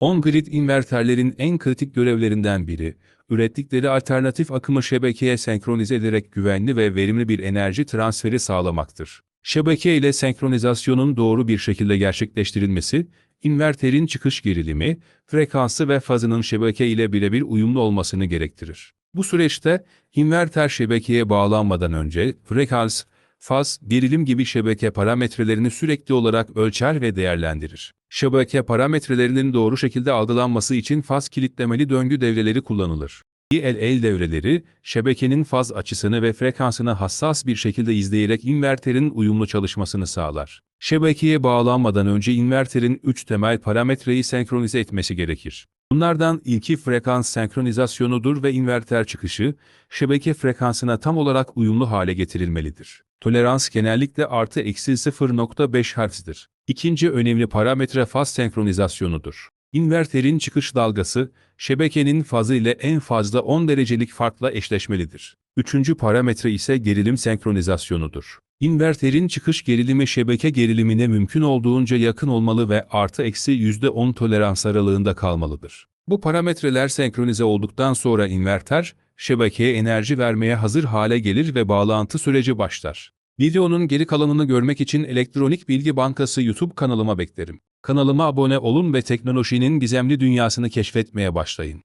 On-grid inverterlerin en kritik görevlerinden biri, ürettikleri alternatif akımı şebekeye senkronize ederek güvenli ve verimli bir enerji transferi sağlamaktır. Şebeke ile senkronizasyonun doğru bir şekilde gerçekleştirilmesi, inverterin çıkış gerilimi, frekansı ve fazının şebeke ile birebir uyumlu olmasını gerektirir. Bu süreçte, inverter şebekeye bağlanmadan önce frekans, faz, gerilim gibi şebeke parametrelerini sürekli olarak ölçer ve değerlendirir. Şebeke parametrelerinin doğru şekilde algılanması için faz kilitlemeli döngü devreleri kullanılır. DLL devreleri, şebekenin faz açısını ve frekansını hassas bir şekilde izleyerek inverterin uyumlu çalışmasını sağlar. Şebekeye bağlanmadan önce inverterin 3 temel parametreyi senkronize etmesi gerekir. Bunlardan ilki frekans senkronizasyonudur ve inverter çıkışı, şebeke frekansına tam olarak uyumlu hale getirilmelidir. Tolerans genellikle artı eksi 0.5 Hz'dir. İkinci önemli parametre faz senkronizasyonudur. İnverterin çıkış dalgası, şebekenin fazı ile en fazla 10 derecelik farkla eşleşmelidir. Üçüncü parametre ise gerilim senkronizasyonudur. İnverterin çıkış gerilimi şebeke gerilimine mümkün olduğunca yakın olmalı ve artı eksi %10 tolerans aralığında kalmalıdır. Bu parametreler senkronize olduktan sonra inverter, şebekeye enerji vermeye hazır hale gelir ve bağlantı süreci başlar. Videonun geri kalanını görmek için Elektronik Bilgi Bankası YouTube kanalıma beklerim. Kanalıma abone olun ve teknolojinin gizemli dünyasını keşfetmeye başlayın.